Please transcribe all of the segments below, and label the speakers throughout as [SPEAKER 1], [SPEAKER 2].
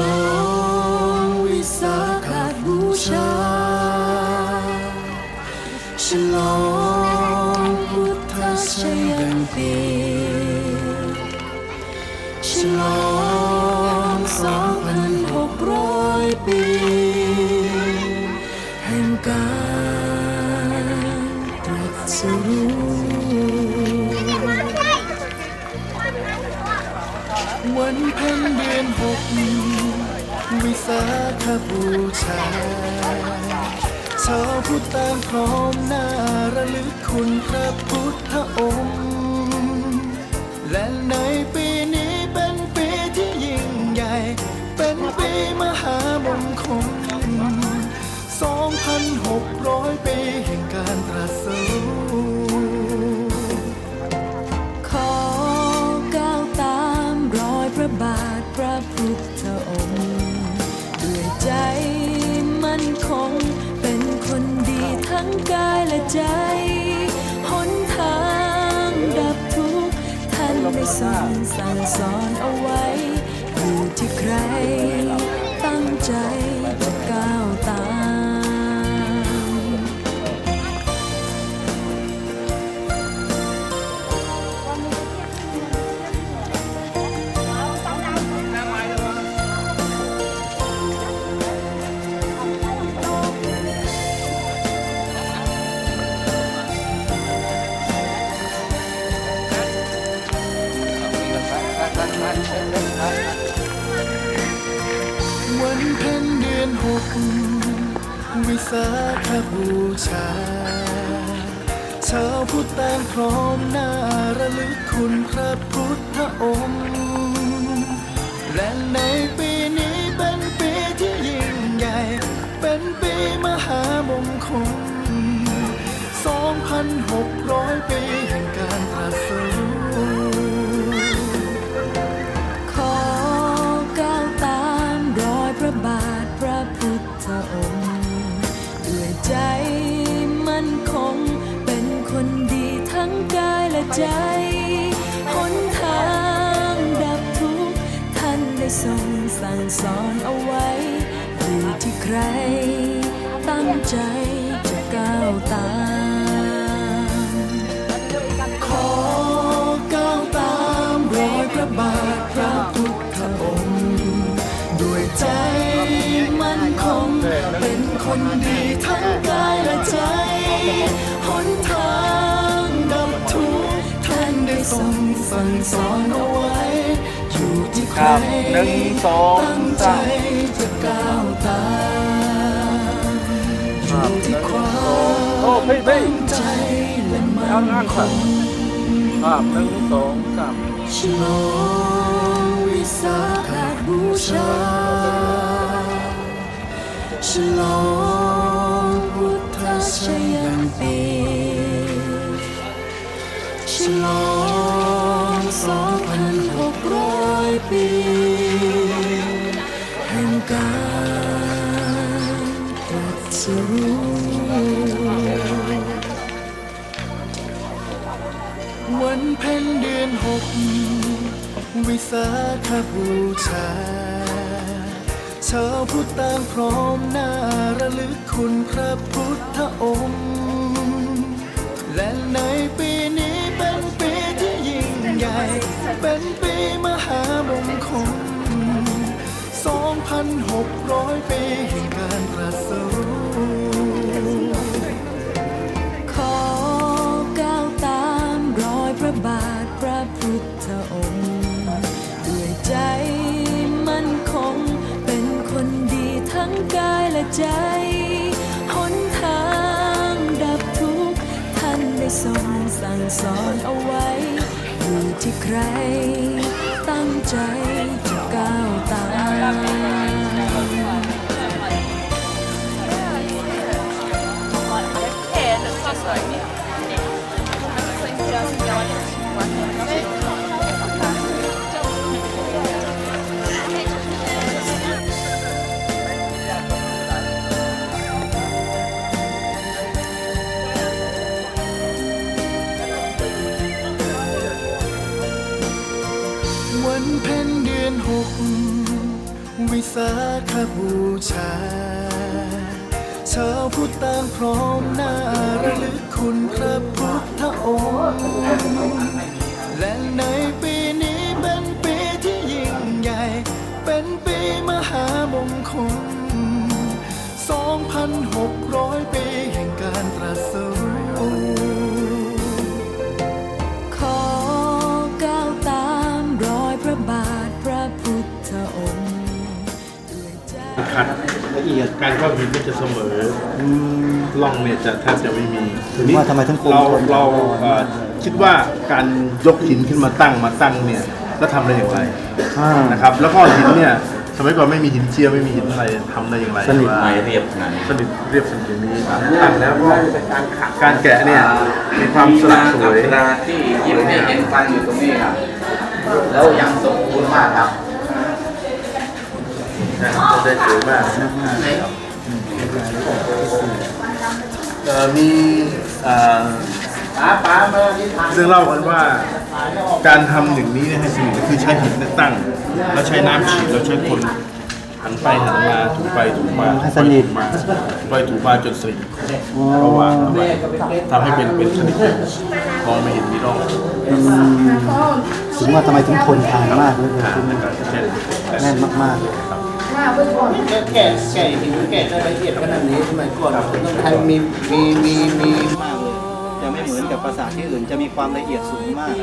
[SPEAKER 1] ลองวิสาขบูชาฉลองพุทธชยันตีฉลอง วันเพ็ญเดือนหกวิสาขบูชาชาวพุทธต่างพร้อมหน้าระลึกคุณพระพุทธองค์ และใน
[SPEAKER 2] วันเพ็
[SPEAKER 1] ญเดือนหกวิสาขบูชา ชาวพุทธต่างพร้อมหน้าระลึกคุณพระพุทธองค์ และในปีนี้เป็นปีที่ยิ่งใหญ่ เป็นปีมหามงคล 2,600 ปี
[SPEAKER 2] ใจหนทางดับทุกข์ท่านได้ทรงสั่งสอนเอาไว้อยู่ที่ใคร ตั้งใจจะก้าวตาม
[SPEAKER 1] ขอก้าวตามรอยพระบาทพระพุทธองค์ด้วยใจมั่นคงเป็นคนดีทั้งกายและใจหนทาง ท่านได้ทรงสั่งสอนเอาไว้ อยู่ที่ใคร
[SPEAKER 3] หนึ่งสอง
[SPEAKER 1] ตั้งใจ
[SPEAKER 3] สาม
[SPEAKER 1] จะก้าวตามอยู่ที่ความ
[SPEAKER 3] โอ้พี่พี่
[SPEAKER 1] ตั้งใจและมั่
[SPEAKER 3] น
[SPEAKER 1] คง
[SPEAKER 3] ภาพหนึ่งสองสาม
[SPEAKER 1] ฉลองวิสาขบูชาฉลองพุทธชยันตี ฉลองสองพันหกร้อยปีแห่งการตรัสรู้วันเพ็ญเดือนหกวิสาขบูชาชาวพุทธต่างพร้อมหน้าระลึกคุณพระพุทธองค์ และในป ใหญ่ เป็นปีมหามงคล2,600 ปีแห่งการตรัสรู้
[SPEAKER 2] ขอก้าวตามรอยพระบาทพระพุทธองค์ด้วยใจมั่นคง เป็นคนดีทั้งกายและใจหนทางดับทุกข์ท่านได้ทรงสั่งสอนเอาไว้ ที่ใครตั้งใจ วั
[SPEAKER 1] นเพ็ญเดือนหก วิ
[SPEAKER 2] สาขบูชา ชาวพุทธต่างพร้อมหน้าระลึกคุณพระพุทธองค์ และในปีนี้เป็นปีที่ยิ่งใหญ่ เป็นปีมหามงคล2,600
[SPEAKER 1] ยด
[SPEAKER 4] การเข้าหินก็จะเสมออล่องเนี่ยจะแทบจะไม่มี
[SPEAKER 5] ถึงว่าทำไมถึงคง
[SPEAKER 4] เรา
[SPEAKER 5] ทน
[SPEAKER 4] เราเอ่อคิดว่าการยกหินขึ้นมาตั้งมาตั้งเนี่ยแล้วทำได้อย่างไร
[SPEAKER 5] อ่า
[SPEAKER 4] นะครับแล้วก็หินเนี่ยสมัยก่อนไม่มีหินเจียไม่มีหินอะไรทำได้อย่างไร
[SPEAKER 5] สนิท
[SPEAKER 4] ว่า
[SPEAKER 6] ไม่เรียบขนาดนี้
[SPEAKER 4] สนิทเรียบสนิทอย่างนี้ตั้งแล้วก็การแกะเนี่ยมีความสลักสวย
[SPEAKER 6] เวลาที่ยิบเนี่ยเห็นฟันอยู่ตรงนี้ครับ แล้วยังสมบูรณ์มากครับ
[SPEAKER 4] นะจะได้สวยมากเอ่อมีเรื่อ
[SPEAKER 6] ง
[SPEAKER 4] เล่ากันว่าการทำอย่างนี้นะฮะคือใช้หินตั้ง แล้วใช้น้ำฉีดแล้วใช้คน หันไปหันมาถูไปถูมา
[SPEAKER 5] ให้สนิท
[SPEAKER 4] ถูมาถูไปถูมาจนสนิทก็วางเอาไว้ทำให้เป็นเป็นสนิทมองไม่เห็นมีร่อง
[SPEAKER 5] ถึงว่าทำไมถึงทนทานมากเลย
[SPEAKER 4] ทางนะครับเช่น
[SPEAKER 5] แน่นมากๆเลย
[SPEAKER 7] แกะแกะหินแกะได้ละเอียดขนาดนี้สมัยก่อนคุณต้องใช้มีมีมีมี
[SPEAKER 5] มากเลยจะไม่เหมือนกับภาษาที่อื่นจะมีความละเอียดสูงมาก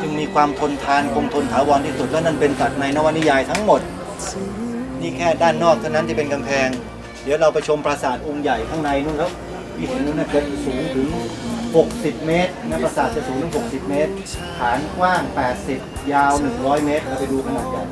[SPEAKER 5] จึงมีความทนทานคงทนถาวรที่สุดและนั่นเป็นสัตว์ในนวนิยายทั้งหมด นี่แค่ด้านนอกเท่านั้นที่เป็นกำแพง เดี๋ยวเราไปชมปราสาทองค์ใหญ่ข้างในนู่นแล้วที่เห็นนู่นนะจะสูงถึง 60 เมตรนะปราสาทจะสูงถึง 60 เมตร ฐานกว้าง 80 ยาว 100 เมตร เราไปดูขนาดใหญ่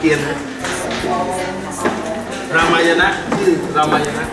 [SPEAKER 4] เกียรติ์นะรามายณะชื่อรามายณะ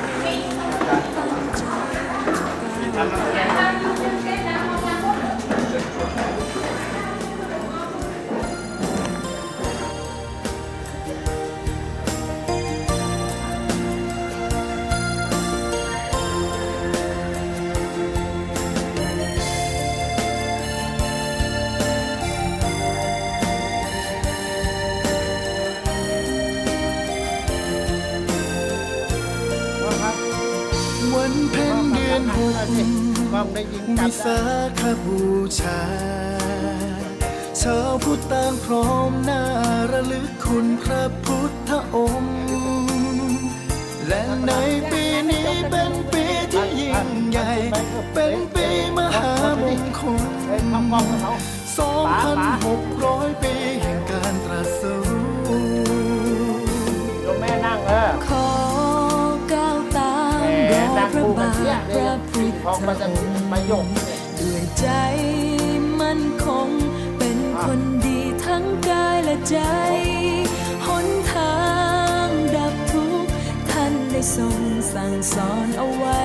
[SPEAKER 2] นหก
[SPEAKER 7] ความได้ยิน
[SPEAKER 2] วิสาขบูชาชาวพุทธต่างพร้อมหน้าระลึกคุณพระพุทธองค์ และในปีนี้เป็นปีที่ยิ่งใหญ่ เป็นปีมหามงคล2,600ปีแห่งการ
[SPEAKER 1] ต
[SPEAKER 7] จะประโยค
[SPEAKER 1] ด้วยใจมั่นคง เป็นคนดีทั้งกายและใจ หนทางดับทุกข์ท่านได้ทรงสั่งสอนเอาไว้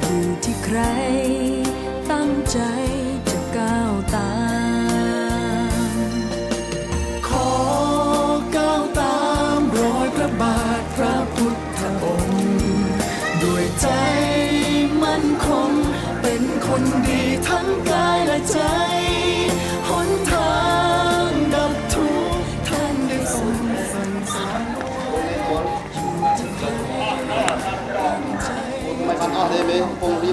[SPEAKER 1] อยู่ที่ใคร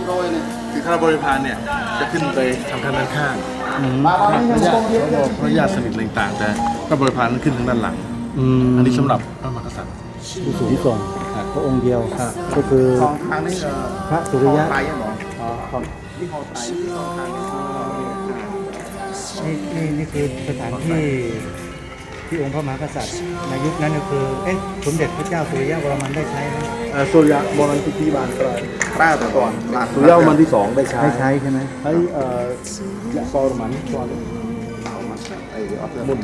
[SPEAKER 2] คงรี
[SPEAKER 7] บโรยเนี่ย
[SPEAKER 4] คือข้าราชบริพารเนี่ยจะขึ้นไปทำทางด้านข้าง
[SPEAKER 7] มาบ้าน
[SPEAKER 4] พ
[SPEAKER 7] ไม่
[SPEAKER 4] ระ
[SPEAKER 7] ยัง
[SPEAKER 4] ญา
[SPEAKER 7] ค
[SPEAKER 4] ติ
[SPEAKER 7] งเดียว
[SPEAKER 4] พระญาติสนิทอะไรต่างๆแต่ข้าราชบริพารนั้นขึ้นทางด้านหลัง
[SPEAKER 5] อืม
[SPEAKER 4] อันนี้สำหรับพระมหากษัตริย์
[SPEAKER 5] ผู้สูงส่งพระองค์เดียวก็คือ
[SPEAKER 7] สองทางนี้เออ
[SPEAKER 5] พระสุริยะ
[SPEAKER 7] ไปยังหรอ
[SPEAKER 5] อ๋อครับ
[SPEAKER 7] ที่เขาไตที่สองทางนี้
[SPEAKER 5] นี่นี่นี่คือสถานที่ ที่องค์พระมหากษัตริย์ในยุคนั้นก็คือเอ๊ะสมเด็จพระเจ้าสุริยะวรมันได้ใช้ไหมเอ่อ
[SPEAKER 4] สุริยะมรณกิติบาลกลาย
[SPEAKER 7] กล้าแต่ก่อน
[SPEAKER 4] สุริยะมันที่สองได้ใช้
[SPEAKER 5] ได้ใช้ใช่ไหม
[SPEAKER 4] ให้เอ่อยะซอร์มันก่อน
[SPEAKER 7] เล
[SPEAKER 4] ย Mun.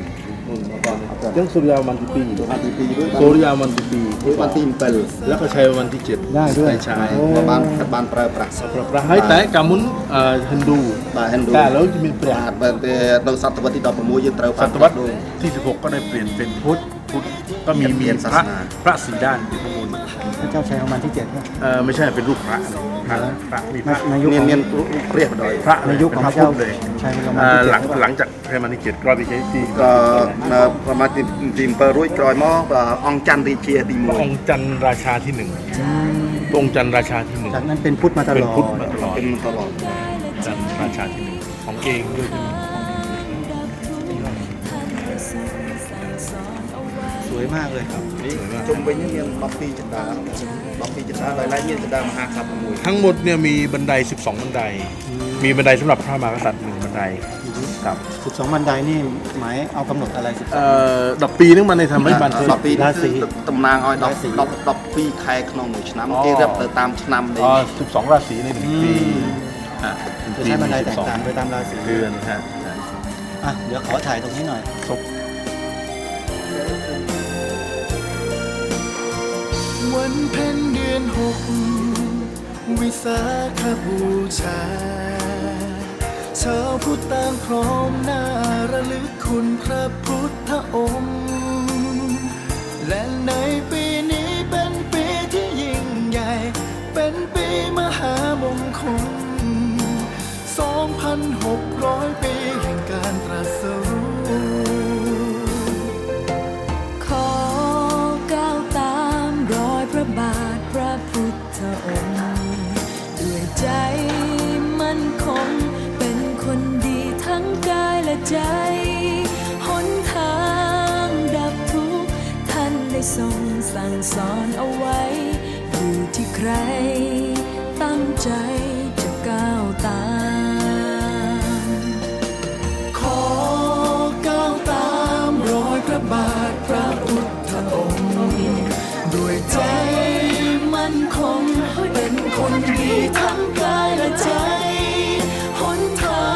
[SPEAKER 4] มาอนนะครัยังสุริยามันติปี
[SPEAKER 7] มันติปีด้ว
[SPEAKER 4] ยสุริยามันติปี
[SPEAKER 7] มันติมเปิล
[SPEAKER 4] แล้วก็ใช้วันที่เจ็ด
[SPEAKER 8] ได้ด้วย
[SPEAKER 4] ใช้
[SPEAKER 7] บานบานประป
[SPEAKER 4] ระประให้แต่กามุนฮินดู
[SPEAKER 7] แต่ฮิ
[SPEAKER 4] นดูแต่แล้วจะ
[SPEAKER 7] มีเปลี่ยนแต่เราศตวรรษที่ดอกประมุ่ยังเตา
[SPEAKER 4] ศตวรรษที่สิบหกก็ได้เปลี่ยนเป็นพุทธพุทธก็มี
[SPEAKER 7] เปลี่
[SPEAKER 4] มี
[SPEAKER 7] ยน
[SPEAKER 4] พ
[SPEAKER 7] ศา
[SPEAKER 4] ระ
[SPEAKER 7] สนา
[SPEAKER 4] พระสีด้านอยู่ข้างบน
[SPEAKER 8] พระเจ้าชัยประมาณที่เจ็ดครับ
[SPEAKER 4] เออไม่ใช่เป็นรูปพระนะพระพระมีพระ
[SPEAKER 8] ในยุค
[SPEAKER 7] មាន
[SPEAKER 8] ของ
[SPEAKER 7] មានរូបព្រះបដ
[SPEAKER 4] พระ
[SPEAKER 8] ในยุคของ
[SPEAKER 4] ป็
[SPEAKER 8] พระเจ้า
[SPEAKER 4] พุทธเลย
[SPEAKER 8] ชัยประมาณ
[SPEAKER 4] เอ่อ
[SPEAKER 8] ที่
[SPEAKER 4] หลัง
[SPEAKER 8] เจ็ด
[SPEAKER 4] หลังจากพระมานิเกตก็ไปใช้ที่
[SPEAKER 7] ក៏នៅប្រហែលទីទី7រួចក្រោយមកបាទអង្គច័ន្ទរាជាទី
[SPEAKER 4] พระองค์จันทร์ราชาที่หนึ่งพระองค์จันทร์ราชาที่หนึ่ง
[SPEAKER 8] จากนั้นเป็นพุทธมาต
[SPEAKER 4] เป็น
[SPEAKER 8] ลอ
[SPEAKER 4] พุทธ
[SPEAKER 8] ด
[SPEAKER 4] มาตลอด
[SPEAKER 7] 1เป็นតឡត
[SPEAKER 4] จันทร์ราชาที่หนึ่งของเองด้วยที่
[SPEAKER 5] ส วยมากเลยครับ
[SPEAKER 7] นี่จมไปนี่เนี่ยบัฟฟี่จิตาบัฟฟี่จิตาลอยไล่เนี่ยจิตามหาครับ
[SPEAKER 4] ทั้งหมดเนี่ยมีบันได 12 บันได มีบันไดสำหรับพระมหากษัตริย์หนึ่งบันไดครับ
[SPEAKER 8] 12 บันไดนี่หมายเอากำหนดอะไรสิบ
[SPEAKER 4] สอ่อดอกปีนึงมันในทำให้บันดอก
[SPEAKER 7] ปี
[SPEAKER 8] ราศี
[SPEAKER 7] ตำนางอ
[SPEAKER 8] อย
[SPEAKER 7] ดอกดอกดักปีใค
[SPEAKER 4] ร
[SPEAKER 7] ขนมหนึ่งชั้นที่เรียบตามชั้นเลย
[SPEAKER 4] อ๋อ12 ราศีในหนึ่งปี
[SPEAKER 8] จะใช้บันไดแตกต่างไปตามราศี
[SPEAKER 4] เดือนฮะ
[SPEAKER 8] อะเดี๋ยวขอถ่ายตรงนี้หน่อยศพ
[SPEAKER 1] วันเพ็ญเดือนหก วิสาขบูชา ชาวพุทธต่างพร้อมหน้าระลึกคุณพระพุทธองค์ และน ทร
[SPEAKER 2] งสั่งสอนเอาไว้ อยู่ที่ใคร ตั้งใจจะก้าวตาม
[SPEAKER 1] ขอก้าวตามรอยพระบาทพระพุทธองค์ด้วยใจมั่นคงเป็นคนดีทั้งกายและใจหนทา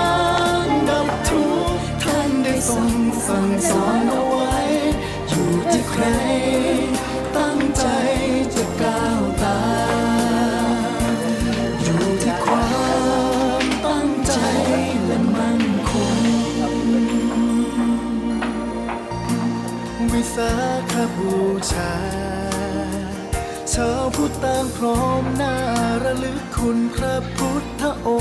[SPEAKER 1] งดับทุกข์ท่านได้ทรงสั่งสอนเอา ไว้อยู่ที่ใครตั้งใจจะก้าวตามอยู่ที่ความตั้งใจและมั่นคงวิสาขบูชาชาวพุทธต่างพร้อมหน้าระลึกคุณพระพุทธองค์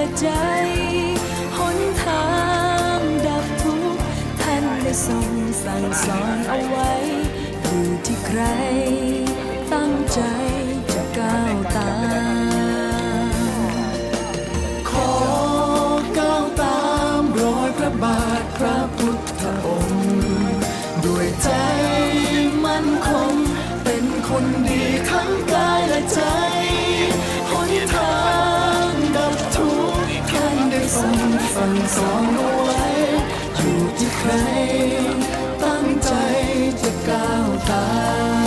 [SPEAKER 1] และใจ
[SPEAKER 2] หนทางดับทุกข์ท่านได้ทรงสั่งสอนเอาไว้อยู่ที่ใคร ตั้งใจจะก้าวตาม
[SPEAKER 1] ขอก้าวตามรอยพระบาทพระพุทธองค์ ด้วยใจมั่นคง เป็นคนดีทั้งกายและใจหนทาง ส่งสั่งสอนเอาไว้อยู่ที่ใคร ตั้งใจจะก้าวตาม